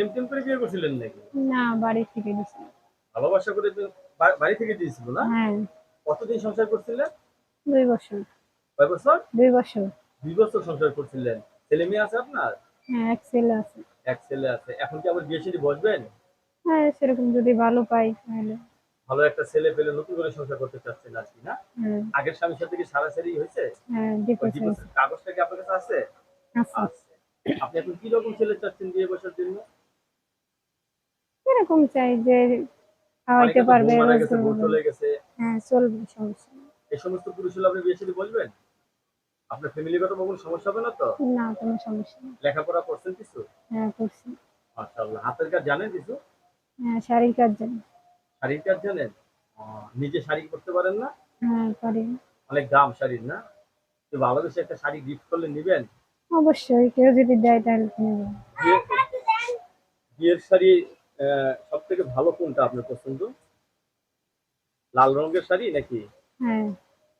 প্রেম টেম করে বিয়ে করছিলেন নাকি? না বাড়ি থেকে দিছি ভালোবাসা করে বাড়ি থেকে দিয়েছিল না? হ্যাঁ। কতদিন সংসার করছিলেন? দুই বছর। কয় বছর? দুই বছর। দুই বছর সংসার করছিলেন। ছেলে মেয়ে আছে আপনার? হ্যাঁ এক ছেলে আছে। এক ছেলে আছে। এখন কি আবার বিয়ে শাদী বসবেন? হ্যাঁ সেরকম যদি ভালো পাই তাহলে। ভালো একটা ছেলে পেলে নতুন করে সংসার করতে চাচ্ছেন আর কি না? হ্যাঁ। আগের স্বামীর সাথে কি সারাসারি হয়েছে? হ্যাঁ কাগজটা কি আপনার কাছে আছে? আচ্ছা। আছে আপনি এখন কি রকম ছেলে চাচ্ছেন বিয়ে বসার জন্য? এরকম চাই যে খাওয়াইতে পারবে হ্যাঁ চলবে সমস্যা নেই। এই সমস্ত পুরুষ হলে আপনি বিয়ে বলবেন? আপনার ফ্যামিলিগত কোনো সমস্যা হবে না তো? না কোনো সমস্যা নেই। লেখাপড়া করছেন কিছু? হ্যাঁ করছি। মাশাআল্লাহ। হাতের কাজ জানেন কিছু? হ্যাঁ শাড়ির কাজ জানি। শাড়ির কাজ জানেন? নিজে শাড়ি করতে পারেন না? হ্যাঁ পারি অনেক দাম শাড়ির না? তো ভালোবেসে একটা শাড়ি গিফট করলে নিবেন? অবশ্যই কেউ যদি দেয় তাহলে বিয়ের শাড়ি সব থেকে ভালো কোনটা আপনার পছন্দ? লাল রঙের শাড়ি নাকি? হ্যাঁ।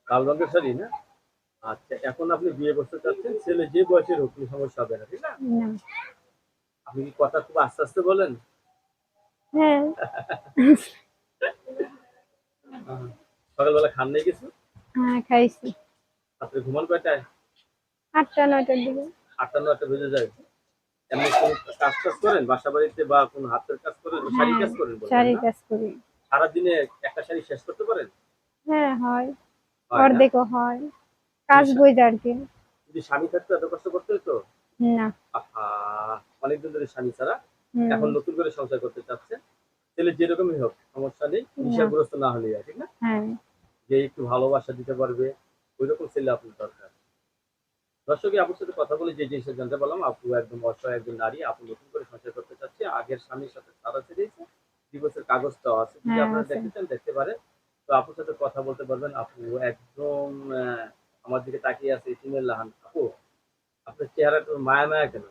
লাল রঙের শাড়ি না? আচ্ছা এখন আপনি বিয়ে করতে চাচ্ছেন ছেলে যে বয়সের হোক কোনো সমস্যা হবে না ঠিক না? আপনি কি কথা খুব আস্তে আস্তে বলেন? হ্যাঁ। সকালবেলা খান নেই কিছু? হ্যাঁ খাইছি। আপনি ঘুমান কয়টায়? আটটা নয়টার দিকে। আটটা নয়টা বেজে যায়। এমনি কোনো কাজ টাজ করেন? বাসা বা কোনো হাতের কাজ করেন? শাড়ি কাজ করেন বললেন শাড়ির না? কাজ করি। সারাদিনে একটা শাড়ি শেষ করতে পারেন? হ্যাঁ হয়। হয় না? অর্ধেকও হয়। কাজ বই আর কি। যদি স্বামী থাকতো এত কষ্ট করতে হতো না। আহা অনেকদিন ধরে স্বামী ছাড়া। হুম, এখন নতুন করে সংসার করতে চাচ্ছে। ছেলে যেরকমই হোক সমস্যা নেই। হিসাবগ্রস্ত না হলেই হয়, ঠিক না? হ্যাঁ। যে একটু ভালোবাসা দিতে পারবে ওই রকম ছেলে আপনার দরকার। দর্শকে আপনার সাথে কথা বলে যে জিনিসটা জানতে পারলাম আপু একদম অসহায় একজন নারী আপনি নতুন করে সংসার করতে চাচ্ছে আগের স্বামীর সাথে সারা ছেড়েছে ডিভোর্সের কাগজটাও আছে যদি হ্যাঁ, আপনারা। দেখতে চান দেখতে পারেন। তো আপুর সাথে কথা বলতে পারবেন আপু একদম আহ, আমার দিকে তাকিয়ে আছে ইসিমের লাহান। আপু আপনার চেহারা একটু মায়া মায়া কেন?